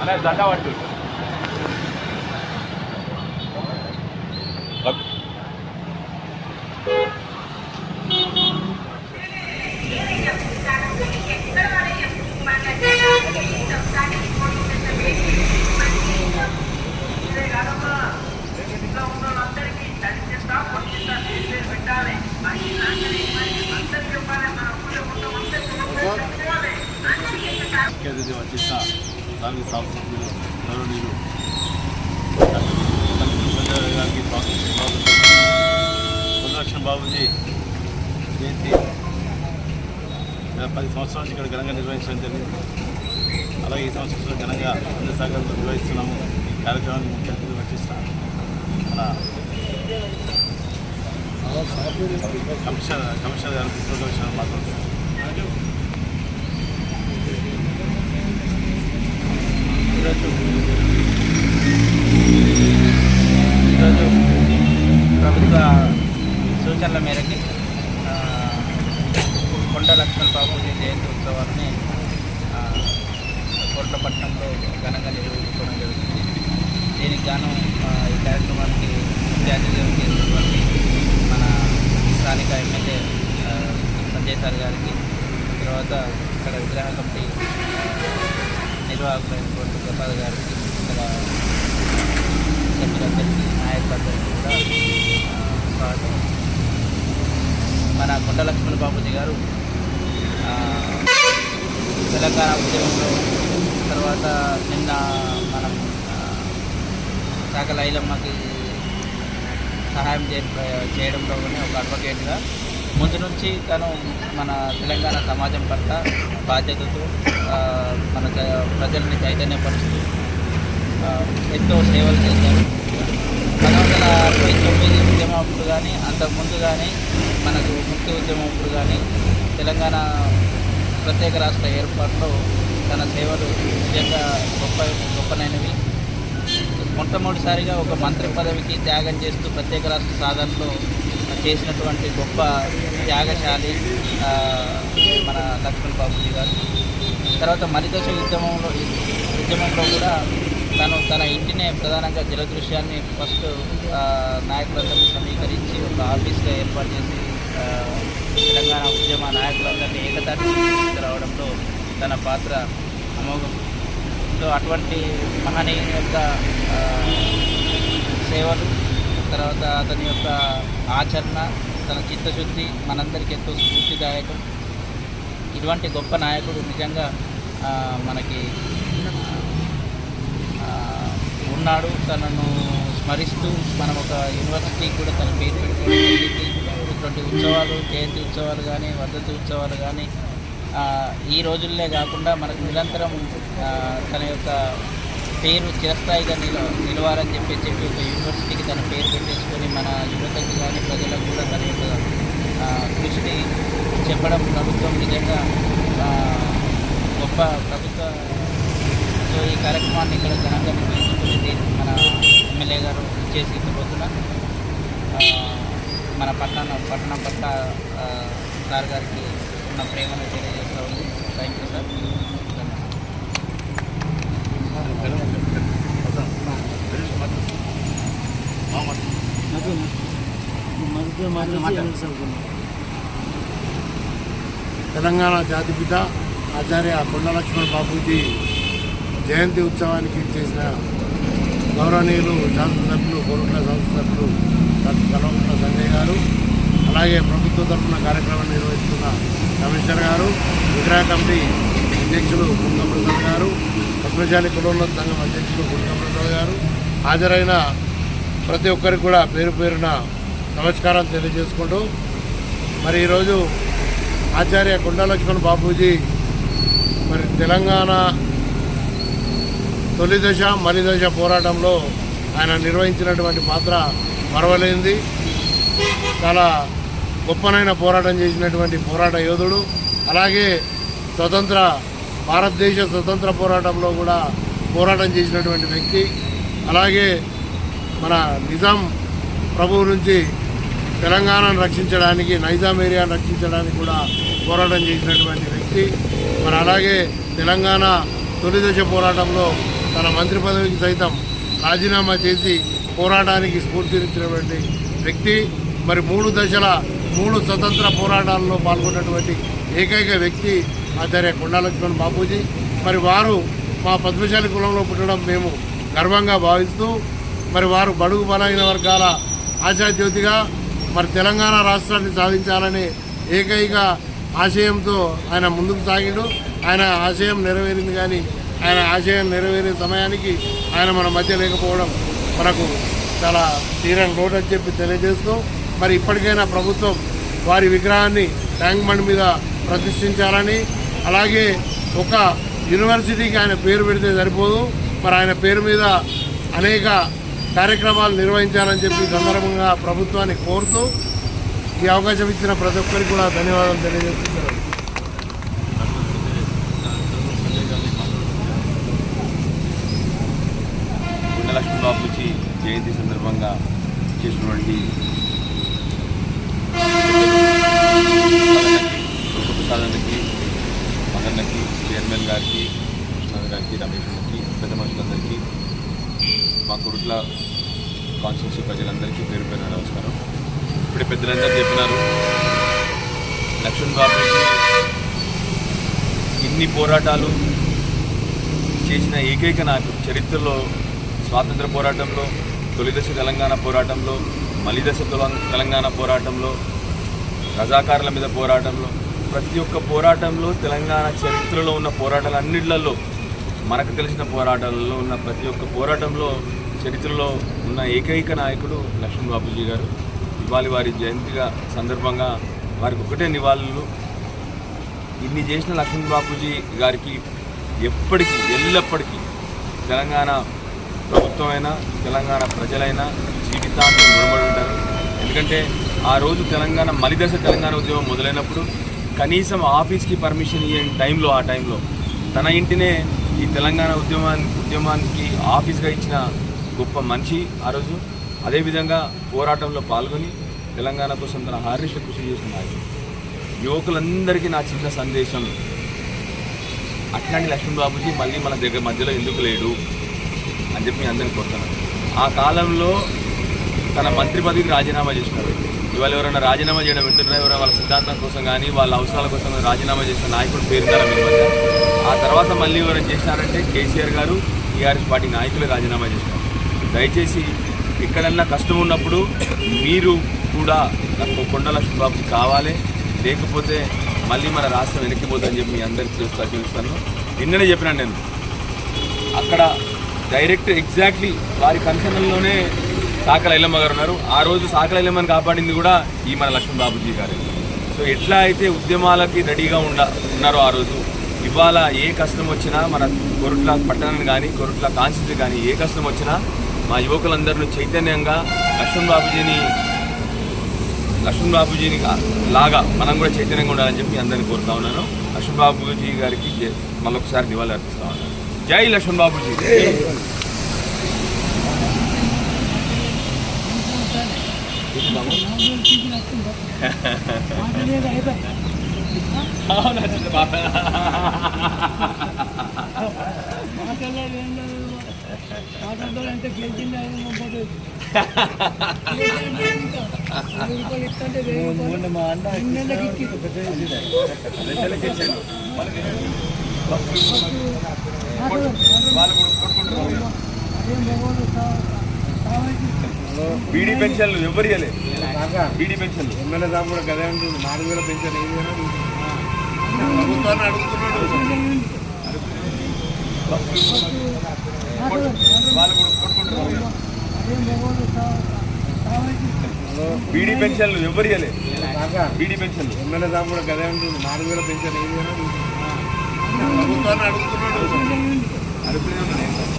అనే దండ పట్టు వచ్చేసిన స్థానిక సాంస్కృతికులు గౌరవనీయులు సంజయ్ గారికి స్వాగతం సుదర్శన్ బాబుజీ జయంతి పది సంవత్సరాల నుంచి ఇక్కడ ఘనంగా నిర్వహించడం జరిగింది. అలాగే ఈ సంవత్సరంలో ఘనంగా అన్ని శాఖలతో నిర్వహిస్తున్నాము. ఈ కార్యక్రమాన్ని ముఖ్య అతిథులు వచ్చేసిన మన కమిషనర్ కమిషనర్ గారు ప్రిన్సిపల్ కమిషనర్ మాట్లాడుతున్నారు ఈరోజు ఈరోజు ప్రభుత్వ సూచనల మేరకి కొండ లక్ష్మణ్ బాబుజీ జయంతి ఉత్సవాన్ని కోట్లపట్నంలో ఘనంగా నిర్వహించుకోవడం జరుగుతుంది. దీనికి గాను ఈ కార్యక్రమానికి ముఖ్య చేసినటువంటి మన స్థానిక ఎమ్మెల్యే సంజయ్ సార్ గారికి తర్వాత ఇక్కడ విగ్రహ కమిటీ నిర్వాహకులైనటువంటి గోపాల్ గారికి ఇక్కడ సభ్యులందరికీ నాయకులందరికీ కూడా ఆ, స్వాగతం. మన కొండ లక్ష్మణ్ బాబుజీ గారు తెలంగాణ ఉద్యమంలో తర్వాత నిన్న మనం ఆ, శాఖ ఐలమ్మకి సహాయం చేయడం చేయడంలో ఒక అడ్వకేట్గా ముందు నుంచి తను మన తెలంగాణ సమాజం పట్ల బాధ్యతతో మన ప్రజల్ని చైతన్యపరుస్తూ ఎంతో సేవలు చేశారు. పంతొమ్మిది వందల అరవై తొమ్మిది ఉద్యమం అప్పుడు కానీ అంతకుముందు కానీ మనకు ముఖ్య ఉద్యమం అప్పుడు కానీ తెలంగాణ ప్రత్యేక రాష్ట్ర ఏర్పాటులో తన సేవలు నిజంగా గొప్ప గొప్పనైనవి. మొట్టమొదటిసారిగా ఒక మంత్రి పదవికి త్యాగం చేస్తూ ప్రత్యేక రాష్ట్ర సాధనలో చేసినటువంటి గొప్ప త్యాగశాలి మన లక్ష్మణ్ బాబుజీ గారు. తర్వాత మరిదశ ఉద్యమంలో ఉద్యమంలో కూడా తను తన ఇంటినే ప్రధానంగా జలదృశ్యాన్ని ఫస్ట్ నాయకులందరినీ సమీకరించి ఒక ఆఫీస్గా ఏర్పాటు చేసి తెలంగాణ ఉద్యమ నాయకులందరినీ ఏకతాటి రావడంలో తన పాత్ర అమోఘం. సో అటువంటి మహనీయుని యొక్క సేవలు తర్వాత అతని యొక్క ఆచరణ తన చిత్తశుద్ధి మనందరికీ ఎంతో స్ఫూర్తిదాయకం. ఇటువంటి గొప్ప నాయకుడు నిజంగా మనకి ఉన్నాడు. తనను స్మరిస్తూ మనం ఒక యూనివర్సిటీ కూడా తన పేరు పెట్టుకోవడం ఇటువంటి ఉత్సవాలు జయంతి ఉత్సవాలు కానీ వర్ధంతి ఉత్సవాలు కానీ ఈ రోజుల్లే కాకుండా మనకు నిరంతరం తన యొక్క పేరు చిరస్థాయిగా నిల నిలవాలని చెప్పి చెప్పి ఒక యూనివర్సిటీకి తన పేరు పెట్టేసుకొని మన యువతకు కానీ ప్రజలకు కూడా తన యొక్క కృషిని చెప్పడం ప్రభుత్వం నిజంగా గొప్ప ప్రభుత్వ సో ఈ కార్యక్రమాన్ని ఇక్కడ ఘనంగా నిర్వహించుకుని దీన్ని మన ఎమ్మెల్యే గారు చేసి రోజున మన పట్టణ పట్టణం పట్ల సార్ గారికి ఉన్న ప్రేమను తెలియజేస్తూ ఉంది. థ్యాంక్ యూ సార్ తెలంగాణ జాతిపిత ఆచార్య కొండ లక్ష్మణ్ జయంతి ఉత్సవానికి చేసిన గౌరవనీయులు శాసనసభ్యులు కోరుట్ల శాసనసభ్యులు డాక్టర్ కల్వకుంట్ల సంజయ్ గారు అలాగే ప్రభుత్వ తరఫున కార్యక్రమం నిర్వహిస్తున్న కమిషనర్ గారు విగ్రహ కమిటీ అధ్యక్షులు గుండప్రసాద్ గారు పద్మశాలి కులంలో సంఘం అధ్యక్షులు గుండప్రసాద్ గారు హాజరైన ప్రతి ఒక్కరికి కూడా పేరు పేరున నమస్కారం తెలియజేసుకుంటూ మరి ఈరోజు ఆచార్య కొండా బాబూజీ బాపూజీ మరి తెలంగాణ తొలి దశ మలి దశ పోరాటంలో ఆయన నిర్వహించినటువంటి పాత్ర మరవలేంది చాలా గొప్పనైన పోరాటం చేసినటువంటి పోరాట యోధుడు. అలాగే స్వతంత్ర భారతదేశ స్వతంత్ర పోరాటంలో కూడా పోరాటం చేసినటువంటి వ్యక్తి అలాగే మన నిజాం ప్రభువు నుంచి తెలంగాణను రక్షించడానికి నైజాం ఏరియాను రక్షించడానికి కూడా పోరాటం చేసినటువంటి వ్యక్తి. మరి అలాగే తెలంగాణ తొలి దశ పోరాటంలో తన మంత్రి పదవికి సైతం రాజీనామా చేసి పోరాటానికి స్ఫూర్తినిచ్చినటువంటి వ్యక్తి. మరి మూడు దశల మూడు స్వతంత్ర పోరాటాల్లో పాల్గొన్నటువంటి ఏకైక వ్యక్తి ఆచార్య కొండాలక్ష్మణ్ బాపూజీ. మరి వారు మా పద్మశాలి కులంలో పుట్టడం మేము గర్వంగా భావిస్తూ మరి వారు బడుగు బలైన వర్గాల ఆశాజ్యోతిగా మరి తెలంగాణ రాష్ట్రాన్ని సాధించాలనే ఏకైక ఆశయంతో ఆయన ముందుకు సాగిడు. ఆయన ఆశయం నెరవేరింది కానీ ఆయన ఆశయం నెరవేరే సమయానికి ఆయన మన మధ్య లేకపోవడం మనకు చాలా తీరని లోటు అని చెప్పి తెలియజేస్తూ మరి ఇప్పటికైనా ప్రభుత్వం వారి విగ్రహాన్ని ట్యాంక్ బండ్ మీద ప్రతిష్ఠించాలని అలాగే ఒక యూనివర్సిటీకి ఆయన పేరు పెడితే సరిపోదు. మరి ఆయన పేరు మీద అనేక కార్యక్రమాలు నిర్వహించాలని చెప్పి సందర్భంగా ప్రభుత్వాన్ని కోరుతూ ఈ అవకాశం ఇచ్చిన ప్రతి ఒక్కరికి కూడా ధన్యవాదాలు తెలియజేస్తున్నారు లక్ష్మీ బాబుజీ జయంతి సందర్భంగా చేసినటువంటి కృష్ణాథ్ రమేష్ గారికి పెద్ద మనుషులందరికీ మా కురుట్ల కాన్స్టిట్యూన్సీ ప్రజలందరికీ పేరు పేరు నమస్కారం. ఇప్పుడే పెద్దలందరూ చెప్పినారు లక్ష్మణ్ బాబు ఇన్ని పోరాటాలు చేసిన ఏకైక నాయకుడు చరిత్రలో స్వాతంత్ర పోరాటంలో తొలిదశ తెలంగాణ పోరాటంలో మలిదశ తెలంగాణ పోరాటంలో రజాకారుల మీద పోరాటంలో ప్రతి ఒక్క పోరాటంలో తెలంగాణ చరిత్రలో ఉన్న పోరాటాలన్నిళ్ళలో మనకు తెలిసిన పోరాటాలలో ఉన్న ప్రతి ఒక్క పోరాటంలో చరిత్రలో ఉన్న ఏకైక నాయకుడు లక్ష్మణ్ బాబుజీ గారు. ఇవాళ వారి జయంతిగా సందర్భంగా వారికి ఒకటే నివాళులు. ఇన్ని చేసిన లక్ష్మణ్ బాబుజీ గారికి ఎప్పటికీ ఎల్లప్పటికీ తెలంగాణ ప్రభుత్వమైనా తెలంగాణ ప్రజలైనా జీవితాంతం రుణపడి ఉంటారు. ఎందుకంటే ఆ రోజు తెలంగాణ మలిదశ తెలంగాణ ఉద్యమం మొదలైనప్పుడు కనీసం ఆఫీస్కి పర్మిషన్ ఇవ్వని టైంలో ఆ టైంలో తన ఇంటినే ఈ తెలంగాణ ఉద్యమాన్ని ఉద్యమానికి ఆఫీస్గా ఇచ్చిన గొప్ప మనిషి ఆ రోజు. అదేవిధంగా పోరాటంలో పాల్గొని తెలంగాణ కోసం తన హారీష కృషి చేసిన నాయకుడు యువకులందరికీ నా చిన్న సందేశం. అట్లాంటి లక్ష్మీబాబుజీ మళ్ళీ మన దగ్గర మధ్యలో ఎందుకు లేడు అని చెప్పి అందరిని కోరుతున్నాను. ఆ కాలంలో తన మంత్రి పదవికి రాజీనామా చేసినారు. ఇవాళ ఎవరైనా రాజీనామా చేయడం వింటున్నారా? ఎవరైనా వాళ్ళ సిద్ధాంతం కోసం కానీ వాళ్ళ అవసరాల కోసం రాజీనామా చేసిన నాయకుడు పేరున్నారా మీ మధ్య ఆ తర్వాత మళ్ళీ ఎవరైనా చేసినారంటే కేసీఆర్ గారు టీఆర్ఎస్ పార్టీ నాయకులు రాజీనామా చేసినారు. దయచేసి ఎక్కడన్నా కష్టం ఉన్నప్పుడు మీరు కూడా నాకు కొండల శుభాప్తి కావాలి. లేకపోతే మళ్ళీ మన రాష్ట్రం వెనక్కిపోతుందని చెప్పి మీ అందరికీ చూస్తా చూస్తాను నిన్ననే చెప్పినాను నేను. అక్కడ డైరెక్ట్ ఎగ్జాక్ట్లీ వారి కన్సర్న్లోనే సాకల ఎల్లమ్మ గారు ఉన్నారు. ఆ రోజు సాకల ఎల్లమ్మని కాపాడింది కూడా ఈ మన లక్ష్మణ్ బాబుజీ గారు. సో ఎట్లా అయితే ఉద్యమాలకి రెడీగా ఉండ ఉన్నారో ఆ రోజు ఇవాళ ఏ కష్టం వచ్చినా మన కొరుట్ల పట్టణం కానీ కొరుట్ల కాన్స్టిట్యూట్ కానీ ఏ కష్టం వచ్చినా మా యువకులందరినీ చైతన్యంగా లక్ష్మణ్ బాబుజీని లక్ష్మణ్ బాబుజీని లాగా మనం కూడా చైతన్యంగా ఉండాలని చెప్పి అందరిని కోరుతా ఉన్నాను. లక్ష్మణ్ బాబుజీ గారికి మళ్ళొకసారి నివాళులు అర్పిస్తా ఉన్నాను. జై లక్ష్మణ్ బాబుజీ అవునా బాబా అంటే గెలిచింది ఆయన ముందు వాళ్ళు కొట్టుకుంటారు బీడీ పెన్షన్లు ఎవరు ఇవ్వలే బీడీ పెన్షన్లు. ఎమ్మెల్యే సాబ్ కూడా గదే ఉంటుంది నాలుగు వేల పెన్షన్ ఐదు వేల ప్రభుత్వాన్ని అడుగుతున్నాడు వాళ్ళు కూడా కొట్టుకుంటారు బీడీ పెన్షన్లు ఎవరు ఇవ్వలే బీడీ పెన్షన్లు. ఎమ్మెల్యే సాబ్ కూడా గదే ఉంటుంది నాలుగు వేల పెన్షన్ ఐదు వేల ప్రభుత్వాన్ని అడుగుతున్నాడు